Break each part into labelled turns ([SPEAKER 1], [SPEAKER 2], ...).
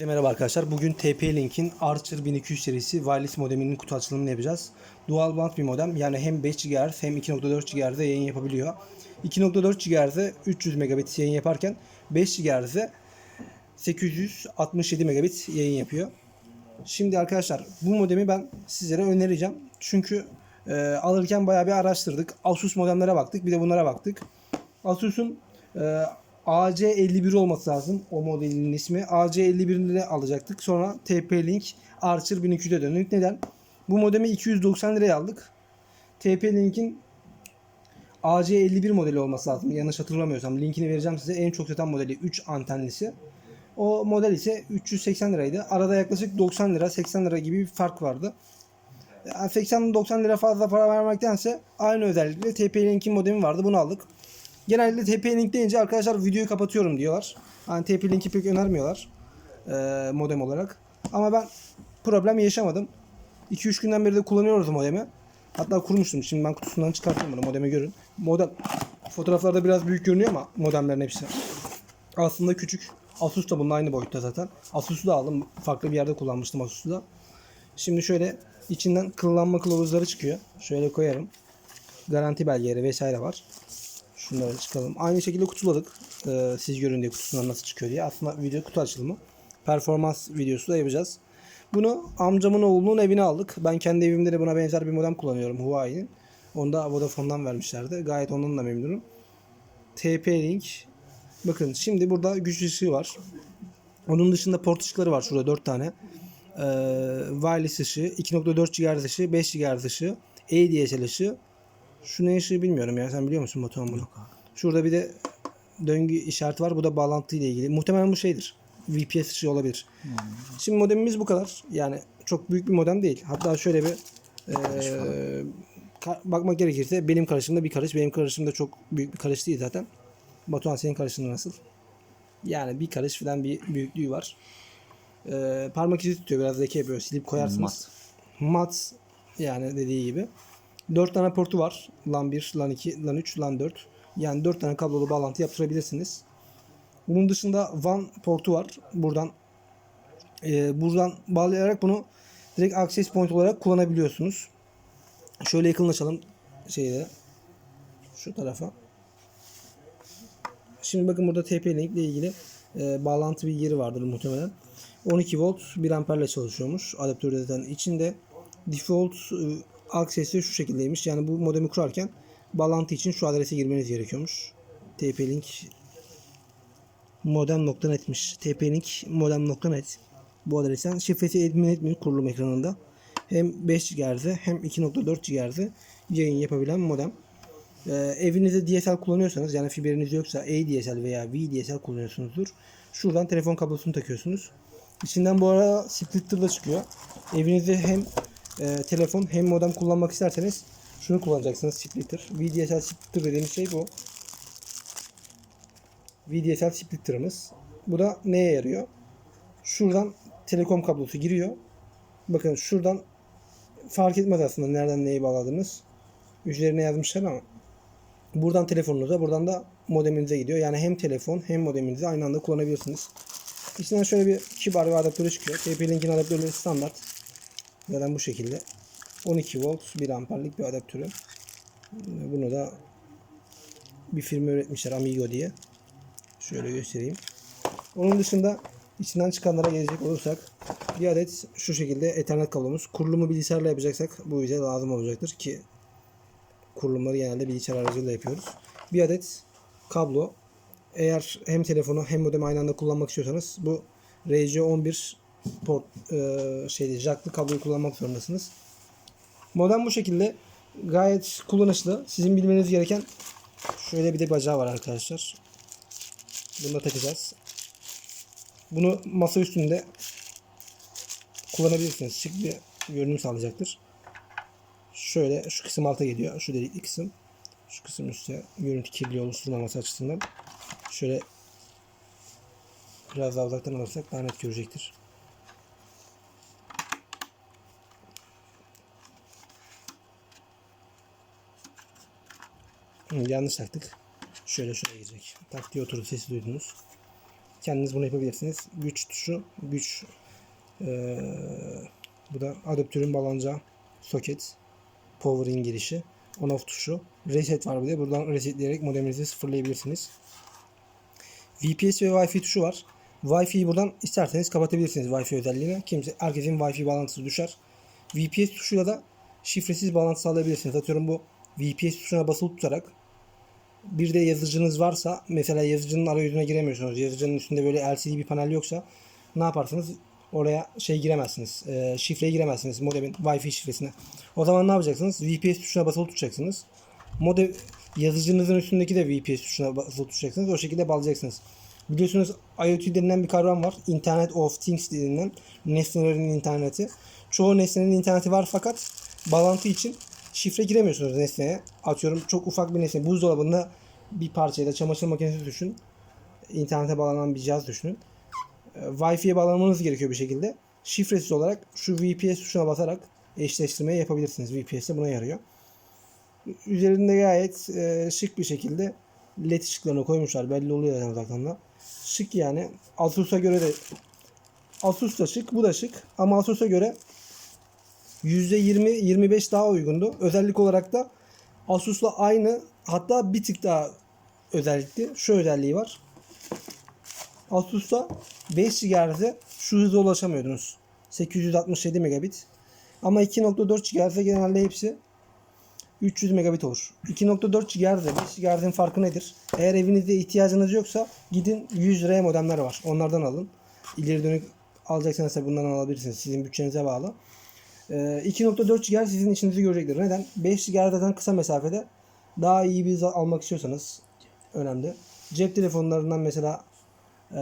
[SPEAKER 1] Merhaba arkadaşlar. Bugün TP-Link'in Archer 1200 serisi wireless modeminin kutu açılımını yapacağız. Dual band bir modem. Yani hem 5 GHz hem 2.4 GHz'de yayın yapabiliyor. 2.4 GHz'de 300 megabit yayın yaparken 5 GHz'de 867 megabit yayın yapıyor. Şimdi arkadaşlar bu modemi ben sizlere önereceğim. Çünkü e, alırken bayağı bir araştırdık. Asus modemlere baktık. Bir de bunlara baktık. Asus'un e, AC51 olması lazım. O modelin ismi. AC51'ini alacaktık. Sonra TP-Link Archer 1200'e döndük. Neden? Bu modemi 290 liraya aldık. TP-Link'in AC51 modeli olması lazım. Yanlış hatırlamıyorsam. Linkini vereceğim size. En çok satan modeli 3 antenlisi. O model ise 380 liraydı. Arada yaklaşık 90 lira 80 lira gibi bir fark vardı. Yani 80-90 lira fazla para vermektense aynı özellikle TP-Link'in modemi vardı. Bunu aldık. Genellikle TP-Link deyince arkadaşlar videoyu kapatıyorum diyorlar. Yani TP-Link'i pek önermiyorlar eee, modem olarak. Ama ben problem yaşamadım. 2-3 günden beri de kullanıyoruz modemi. Hatta kurmuştum. Şimdi ben kutusundan çıkarttım bunu. Modemi görün. Modem fotoğraflarda biraz büyük görünüyor ama modemlerin hepsi aslında küçük. Asus da bunun aynı boyutta zaten. Asus'u da aldım. Farklı bir yerde kullanmıştım Asus'u da. Şimdi şöyle içinden kıllanma kılavuzları çıkıyor. Şöyle koyarım. Garanti belgeleri vesaire var. Şunları çıkalım. Aynı şekilde kutuladık. Ee, siz görün diye kutusundan nasıl çıkıyor diye. Aslında video kutu açılımı. Performans videosu da yapacağız. Bunu amcamın oğlunun evine aldık. Ben kendi evimde de buna benzer bir modem kullanıyorum. Huawei'nin. Onu da Vodafone'dan vermişlerdi. Gayet ondan da memnunum. TP-Link. Bakın şimdi burada güç ışığı var. Onun dışında port ışıkları var şurada 4 tane. Ee, wireless ışığı, 2.4 GHz ışığı, 5 GHz ışığı, ADSL ışığı. Şu ne ışığı bilmiyorum ya. Sen biliyor musun Batuhan bunu? Şurada bir de döngü işareti var. Bu da bağlantı ile ilgili. Muhtemelen bu şeydir. VPS ışığı olabilir. Şimdi modemimiz bu kadar. Yani çok büyük bir modem değil. Hatta şöyle bir ka- bakmak gerekirse benim karışımda bir karış. Benim karışımda çok büyük bir karış değil zaten. Batuhan senin karışımda nasıl? Yani bir karış falan bir büyüklüğü var. Eee, parmak izi tutuyor. Biraz zeki yapıyor. Silip koyarsınız.
[SPEAKER 2] Mat.
[SPEAKER 1] Mat yani dediği gibi. 4 tane portu var. LAN 1, LAN 2, LAN 3, LAN 4. Yani 4 tane kablolu bağlantı yaptırabilirsiniz. Bunun dışında WAN portu var. Buradan e, buradan bağlayarak bunu direkt access point olarak kullanabiliyorsunuz. Şöyle yakınlaşalım şeyde şu tarafa. Şimdi bakın burada TP-Link ile ilgili e, bağlantı bir yeri vardır muhtemelen. 12 volt 1 amperle çalışıyormuş. Adaptörü zaten içinde. Default e, access'i şu şekildeymiş. Yani bu modemi kurarken bağlantı için şu adrese girmeniz gerekiyormuş. TP-Link modem.net'miş. TP-Link modem.net bu adresten şifresi admin admin kurulum ekranında hem 5 GHz hem 2.4 GHz yayın yapabilen modem. Ee, evinizde DSL kullanıyorsanız yani fiberiniz yoksa ADSL veya VDSL kullanıyorsunuzdur. Şuradan telefon kablosunu takıyorsunuz. İçinden bu arada splitter da çıkıyor. Evinizde hem e, telefon hem modem kullanmak isterseniz şunu kullanacaksınız splitter. VDSL splitter dediğimiz şey bu. VDSL splitter'ımız. Bu da neye yarıyor? Şuradan telekom kablosu giriyor. Bakın şuradan fark etmez aslında nereden neyi bağladınız. Üzerine yazmışlar ama buradan telefonunuza buradan da modeminize gidiyor. Yani hem telefon hem modeminizi aynı anda kullanabilirsiniz. İçinden şöyle bir kibar bir adaptörü çıkıyor. TP-Link'in adaptörleri standart. Zaten bu şekilde. 12 volt 1 amperlik bir adaptörü. Bunu da bir firma üretmişler Amigo diye. Şöyle göstereyim. Onun dışında içinden çıkanlara gelecek olursak bir adet şu şekilde Ethernet kablomuz. Kurulumu bilgisayarla yapacaksak bu bize lazım olacaktır ki kurulumları genelde bilgisayar aracılığıyla yapıyoruz. Bir adet kablo. Eğer hem telefonu hem modemi aynı anda kullanmak istiyorsanız bu RJ11 port e, şeyde jacklı kabloyu kullanmak zorundasınız. Modem bu şekilde gayet kullanışlı. Sizin bilmeniz gereken şöyle bir de bacağı var arkadaşlar. Bunu da takacağız. Bunu masa üstünde kullanabilirsiniz. Şık bir görünüm sağlayacaktır. Şöyle şu kısım alta geliyor. Şu delikli kısım. Şu kısım üstte görüntü kirliliği oluşturmaması açısından. Şöyle biraz daha uzaktan alırsak daha net görecektir. Yanlış taktık. Şöyle şuraya girecek. Tak diye oturdu sesi duydunuz. Kendiniz bunu yapabilirsiniz. Güç tuşu, güç ee, bu da adaptörün bağlanacağı soket, power'in girişi, on off tuşu, reset var bir de. Buradan resetleyerek modeminizi sıfırlayabilirsiniz. VPS ve Wi-Fi tuşu var. Wi-Fi'yi buradan isterseniz kapatabilirsiniz Wi-Fi özelliğini. Kimse, herkesin Wi-Fi bağlantısı düşer. VPS tuşuyla da şifresiz bağlantı sağlayabilirsiniz. Atıyorum bu VPS tuşuna basılı tutarak bir de yazıcınız varsa mesela yazıcının arayüzüne giremiyorsunuz. Yazıcının üstünde böyle LCD bir panel yoksa ne yaparsınız? Oraya şey giremezsiniz. E, şifreye giremezsiniz modemin Wi-Fi şifresine. O zaman ne yapacaksınız? VPS tuşuna basılı tutacaksınız. Modem yazıcınızın üstündeki de VPS tuşuna basılı tutacaksınız. O şekilde bağlayacaksınız. Biliyorsunuz IoT denilen bir kavram var. Internet of Things denilen nesnelerin interneti. Çoğu nesnenin interneti var fakat bağlantı için şifre giremiyorsunuz nesneye. Atıyorum çok ufak bir nesne. Buzdolabında bir parça ya da çamaşır makinesi düşün. İnternete bağlanan bir cihaz düşünün. E, Wi-Fi'ye bağlanmanız gerekiyor bir şekilde. Şifresiz olarak şu VPS tuşuna basarak eşleştirmeyi yapabilirsiniz. VPS de buna yarıyor. Üzerinde gayet e, şık bir şekilde led ışıklarını koymuşlar. Belli oluyor zaten uzaktan da. Şık yani. Asus'a göre de Asus da şık, bu da şık. Ama Asus'a göre %20-25 daha uygundu. Özellik olarak da Asus'la aynı hatta bir tık daha özellikli. Şu özelliği var. Asus'ta 5 GHz'e şu hıza ulaşamıyordunuz. 867 megabit. Ama 2.4 GHz'e genelde hepsi 300 megabit olur. 2.4 GHz ile 5 GHz'in farkı nedir? Eğer evinizde ihtiyacınız yoksa gidin 100 R modemler var. Onlardan alın. İleri dönük alacaksanız da bundan alabilirsiniz. Sizin bütçenize bağlı. Ee, 2.4 GHz sizin işinizi görecektir. Neden? 5 GHz'den kısa mesafede daha iyi bir almak istiyorsanız önemli. Cep telefonlarından mesela ee,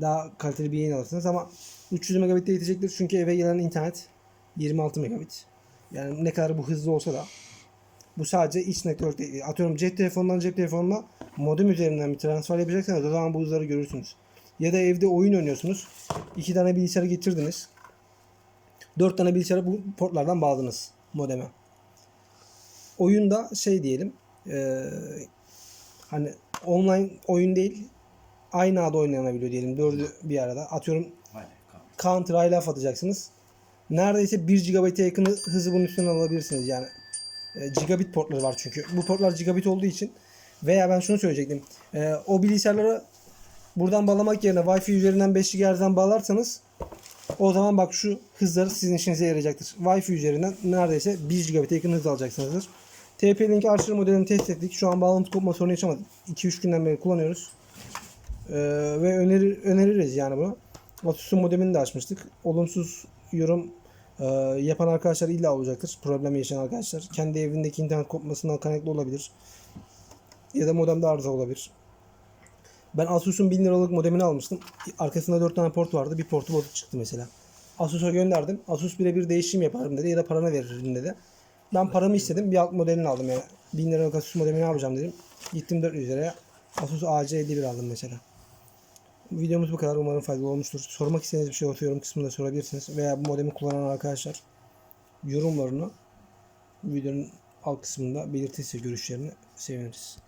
[SPEAKER 1] daha kaliteli bir yayın alırsınız ama 300 megabit yetecektir çünkü eve gelen internet 26 megabit. Yani ne kadar bu hızlı olsa da bu sadece iç network değil. Atıyorum cep telefonundan cep telefonuna modem üzerinden bir transfer yapacaksanız o zaman bu hızları görürsünüz. Ya da evde oyun oynuyorsunuz. iki tane bilgisayarı getirdiniz. Dört tane bilgisayarı bu portlardan bağladınız modeme. Oyunda şey diyelim eee, hani online oyun değil aynı adı oynanabiliyor diyelim. Dördü bir arada. Atıyorum
[SPEAKER 2] Aynen. kaldı.
[SPEAKER 1] Counter High laf atacaksınız. Neredeyse 1 GB'e yakın hızı bunun üstünden alabilirsiniz yani. E, gigabit portları var çünkü. Bu portlar gigabit olduğu için veya ben şunu söyleyecektim. E, o bilgisayarlara buradan bağlamak yerine Wi-Fi üzerinden 5 GHz'den bağlarsanız o zaman bak şu hızları sizin işinize yarayacaktır. Wi-Fi üzerinden neredeyse 1 GB'e yakın hız alacaksınızdır. TP-Link Archer modelini test ettik. Şu an bağlantı kopma sorunu yaşamadık. 2-3 günden beri kullanıyoruz. Ee, ve önerir, öneririz yani bunu. Asus'un modemini de açmıştık. Olumsuz yorum e, yapan arkadaşlar illa olacaktır. Problem yaşayan arkadaşlar. Kendi evindeki internet kopmasından kaynaklı olabilir. Ya da modemde arıza olabilir. Ben Asus'un 1000 liralık modemini almıştım. Arkasında 4 tane port vardı. Bir portu bozuk çıktı mesela. Asus'a gönderdim. Asus birebir değişim yaparım dedi ya da paranı veririm dedi. Ben paramı istedim. Bir alt modelini aldım yani. 1000 liralık Asus modemi ne yapacağım dedim. Gittim 400 liraya. Asus AC51 aldım mesela. Videomuz bu kadar. Umarım faydalı olmuştur. Sormak istediğiniz bir şey olursa yorum kısmında sorabilirsiniz. Veya bu modemi kullanan arkadaşlar yorumlarını videonun alt kısmında belirtirse görüşlerini seviniriz.